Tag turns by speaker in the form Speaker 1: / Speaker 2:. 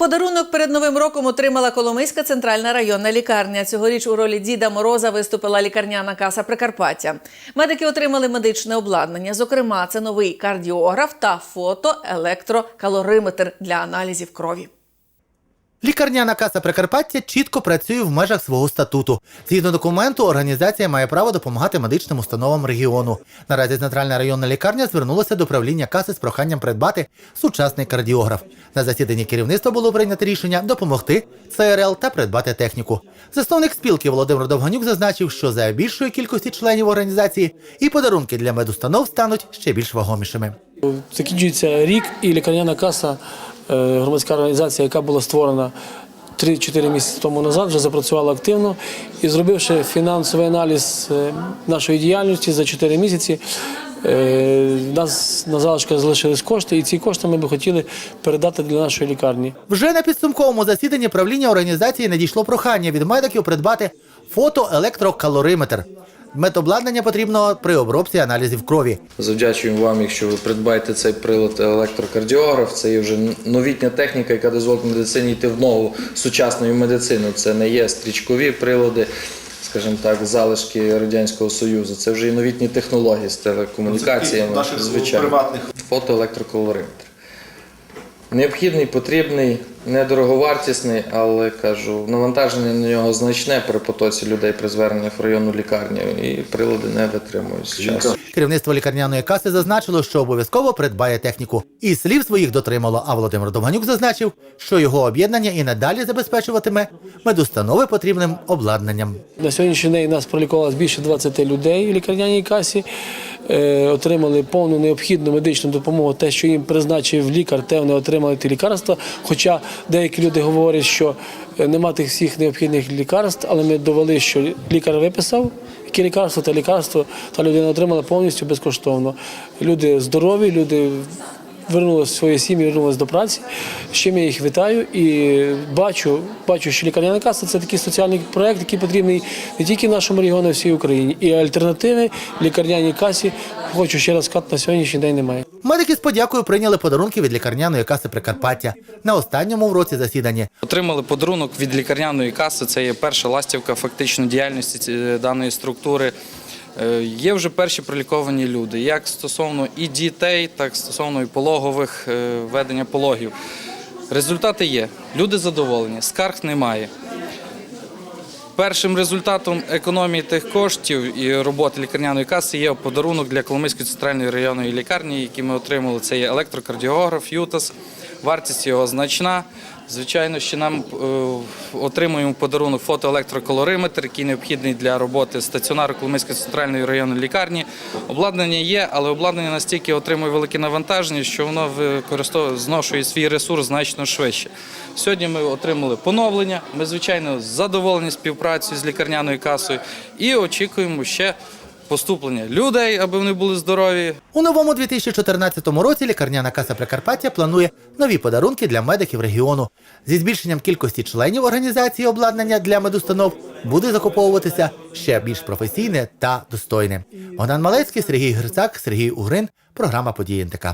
Speaker 1: Подарунок перед новим роком отримала Коломийська центральна районна лікарня. Цьогоріч у ролі Діда Мороза виступила лікарняна каса Прикарпаття. Медики отримали медичне обладнання. Зокрема, це новий кардіограф та фотоелектрокалориметр для аналізів крові.
Speaker 2: Лікарняна каса Прикарпаття чітко працює в межах свого статуту. Згідно документу, організація має право допомагати медичним установам регіону. Наразі центральна районна лікарня звернулася до правління каси з проханням придбати сучасний кардіограф. На засіданні керівництва було прийнято рішення допомогти ЦРЛ та придбати техніку. Засновник спілки Володимир Довганюк зазначив, що за більшої кількості членів організації і подарунки для медустанов стануть ще більш вагомішими.
Speaker 3: Закінчується рік, і лікарняна каса, громадська організація, яка була створена 3-4 місяці тому назад, вже запрацювала активно і зробивши фінансовий аналіз е, нашої діяльності за 4 місяці. е, У нас на залишках залишились кошти, і ці кошти ми би хотіли передати для нашої лікарні.
Speaker 2: Вже на підсумковому засіданні правління організації надійшло прохання від медиків придбати фотоелектрокалориметр. Медобладнання потрібно при обробці аналізів крові.
Speaker 4: Завдячуємо вам, якщо ви придбаєте цей прилад електрокардіограф. Це є вже новітня техніка, яка дозволить медицині йти в ногу сучасною медициною. Це не є стрічкові прилади, скажімо так, залишки Радянського Союзу. Це вже і новітні технології з телекомунікаціями. звичайно.
Speaker 5: приватних.
Speaker 4: Фотоелектрокалориметр. Необхідний, потрібний, недороговартісний, але кажу, навантаження на нього значне при потоці людей при зверненнях в районну лікарню, і прилади не витримують з часу.
Speaker 2: Керівництво лікарняної каси зазначило, що обов'язково придбає техніку. І слів своїх дотримало. А Володимир Довганюк зазначив, що його об'єднання і надалі забезпечуватиме медустанови потрібним обладнанням.
Speaker 3: На сьогоднішній день нас пролікувалось більше 20 людей в лікарняній касі. Е, Отримали повну необхідну медичну допомогу. Те, що їм призначив лікар, те вони отримали ті лікарства. Хоча деякі люди говорять, що е, нема тих всіх необхідних лікарств, але ми довели, що лікар виписав. Які лікарства та лікарство та людина отримала повністю безкоштовно. Люди здорові, люди вернулися в свої сім'ї, вернулися до праці. З чим я їх вітаю і бачу, бачу, що лікарняна каса це такий соціальний проект, який потрібний не тільки нашому регіону, а всій Україні. І альтернативи лікарняній касі, хочу ще раз сказати, на сьогоднішній день немає.
Speaker 2: Медики з подякою прийняли подарунки від лікарняної каси Прикарпаття на останньому в році засідання.
Speaker 6: Отримали подарунок від лікарняної каси. Це є перша ластівка фактично діяльності ці- даної структури. Е, Є вже перші проліковані люди, як стосовно і дітей, так стосовно і пологових е, ведення пологів. Результати є. Люди задоволені, скарг немає. Першим результатом економії тих коштів і роботи лікарняної каси є подарунок для Коломийської центральної районної лікарні, який ми отримали. Це є електрокардіограф ЮТАС. Вартість його значна. Звичайно, ще нам е, отримуємо подарунок фотоелектрокалориметр, який необхідний для роботи стаціонару Коломийської центральної районної лікарні. Обладнання є, але обладнання настільки отримує велике навантаження, що воно використовує зношує свій ресурс значно швидше. Сьогодні ми отримали поновлення. Ми, звичайно, задоволені співпрацею з лікарняною касою і очікуємо ще поступлення людей, аби вони були здорові.
Speaker 2: У новому 2014 році лікарняна каса Прикарпаття планує нові подарунки для медиків регіону. Зі збільшенням кількості членів організації обладнання для медустанов буде закуповуватися ще більш професійне та достойне. Богдан Малецький, Сергій Грицак, Сергій Угрин. Програма події НТК.